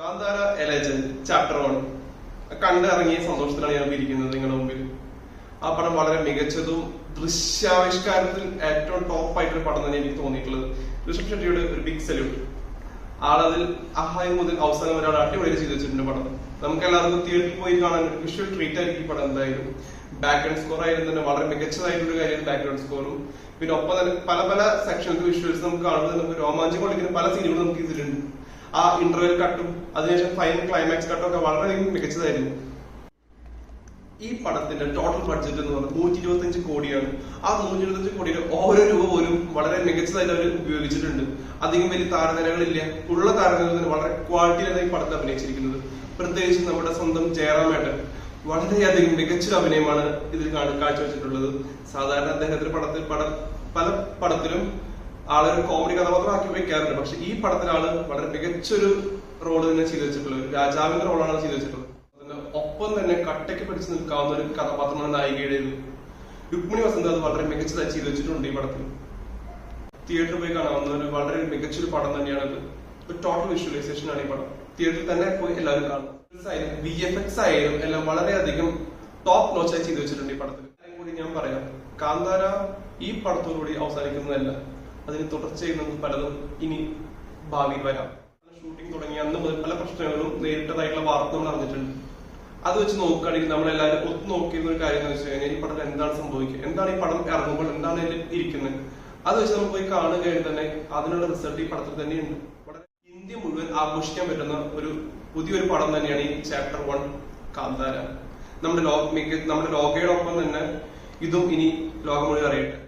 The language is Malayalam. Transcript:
കാന്താര ചാപ്റ്റർ വൺ കണ്ടിറങ്ങിയ സന്തോഷത്തിലാണ് ഞാൻ ഇരിക്കുന്നത് നിങ്ങളുടെ മുമ്പിൽ. ആ പടം വളരെ മികച്ചതും ദൃശ്യാവിഷ്കാരത്തിൽ ഏറ്റവും ടോപ്പ് ആയിട്ടൊരു പടം തന്നെ എനിക്ക് തോന്നിയിട്ടുള്ളത്. ഋഷഭ് ഷെട്ടിയുടെ ഒരു ബിഗ് സല്യൂട്ട് ആളതിൽ ആഹായം മുതൽ അവസാനം വരെ അടിപൊളി ചെയ്ത് വെച്ചിട്ടുണ്ട് പടം. നമുക്ക് എല്ലാവർക്കും തിയേറ്ററിൽ പോയി കാണാൻ വിഷ്വൽ ട്രീറ്റ് ആയിരിക്കും പടം എന്തായാലും. ബാക്ക്ഗ്രൗണ്ട് സ്കോർ ആയാലും തന്നെ വളരെ മികച്ചതായിട്ടുള്ള കാര്യം ബാക്ക്ഗ്രൗണ്ട് സ്കോറും പിന്നെ ഒപ്പം തന്നെ പല പല സെക്ഷൻസ് വിഷ്വൽസ് നമുക്ക് കാണുമ്പോൾ നമുക്ക് രോമാഞ്ചം കൊണ്ടിരിക്കുന്ന പല സീനുകളും നമുക്ക് ഇതിലുണ്ട്. ആ ഇന്റർവെൽ കട്ടും അതിനുശേഷം ഫൈനൽ ക്ലൈമാക്സ് കട്ടും ഒക്കെ വളരെയധികം മികച്ചതായിരുന്നു. ഈ പടത്തിന്റെ ടോട്ടൽ ബഡ്ജറ്റ് എന്ന് പറഞ്ഞാൽ നൂറ്റി ഇരുപത്തി കോടിയാണ്. ആ നൂറ്റി ഇരുപത്തി കോടിയുടെ ഓരോ രൂപ പോലും വളരെ മികച്ചതായിട്ട് അവർ ഉപയോഗിച്ചിട്ടുണ്ട്. അധികം വലിയ താരനിരകളില്ല. ഉള്ള താരനിരകൾ തന്നെ വളരെ ക്വാളിറ്റിയിലാണ് ഈ പടത്തിൽ അഭിനയിച്ചിരിക്കുന്നത്. പ്രത്യേകിച്ച് നമ്മുടെ സ്വന്തം ജയറാമേട്ടൻ. വളരെയധികം മികച്ചൊരു അഭിനയമാണ് ഇതിൽ കാഴ്ചവെച്ചിട്ടുള്ളത്. സാധാരണ അദ്ദേഹത്തിന്റെ പടത്തിൽ പട പല പടത്തിലും ആളൊരു കോമഡി കഥാപാത്രം ആക്കി വെക്കാറുണ്ട്. പക്ഷെ ഈ പടത്തിൽ ആൾ വളരെ മികച്ചൊരു റോൾ തന്നെ ചെയ്തു വെച്ചിട്ടുള്ളത് രാജാവിന്റെ റോളാണ് ചെയ്തു വെച്ചിട്ടുള്ളത്. അതിന്റെ ഒപ്പം തന്നെ കട്ടയ്ക്ക് പിടിച്ചു നിൽക്കാവുന്ന ഒരു കഥാപാത്രമാണ് നായികയുടേത് രുക്മിണി വസന്ത അത് വളരെ മികച്ചതായി ചെയ്തു വെച്ചിട്ടുണ്ട് ഈ പടത്തിൽ. തിയേറ്ററിൽ പോയി കാണാവുന്ന ഒരു വളരെ മികച്ചൊരു പടം തന്നെയാണ് ഒരു ടോട്ടൽ വിഷ്വലൈസേഷൻ ആണ് ഈ പടം. തിയേറ്ററിൽ തന്നെ പോയി എല്ലാവരും കാണും. വി എഫ് എക്സ് ആയാലും എല്ലാം വളരെയധികം ടോപ്പ് നോച്ചായി ചെയ്തു വെച്ചിട്ടുണ്ട് ഈ പടത്തിൽ. കൂടി ഞാൻ പറയാം. കാന്താര ഈ പടത്തോടുകൂടി അവസാനിക്കുന്നതല്ല. അതിന് തുടർച്ചയായി നമുക്ക് പലതും ഇനി ഭാവിയിൽ വരാം. ഷൂട്ടിംഗ് തുടങ്ങി അന്ന് മുതൽ പല പ്രശ്നങ്ങളും നേരിട്ടതായിട്ടുള്ള വാർത്ത നമ്മൾ അറിഞ്ഞിട്ടുണ്ട്. അത് വെച്ച് നോക്കുകയാണെങ്കിൽ നമ്മൾ എല്ലാവരും ഒത്തു നോക്കിയിരുന്ന ഒരു കാര്യം എന്ന് വെച്ച് കഴിഞ്ഞാൽ ഈ പടത്തിൽ എന്താണ് സംഭവിക്കുക? എന്താണ് ഈ പടം ഇറങ്ങുമ്പോൾ എന്താണ് അതിൽ ഇരിക്കുന്നത്? അത് വെച്ച് നമ്മൾ പോയി കാണുകയാണെങ്കിൽ തന്നെ അതിനുള്ള റിസൾട്ട് ഈ പടത്തിൽ തന്നെയുണ്ട്. വളരെ ഇന്ത്യ മുഴുവൻ ആഘോഷിക്കാൻ പറ്റുന്ന ഒരു പുതിയൊരു പടം തന്നെയാണ് ഈ ചാപ്റ്റർ വൺ കാന്താര. നമ്മുടെ ലോക നമ്മുടെ ലോകയോടൊപ്പം തന്നെ ഇതും ഇനി ലോകം മുഴുവൻ അറിയട്ടെ.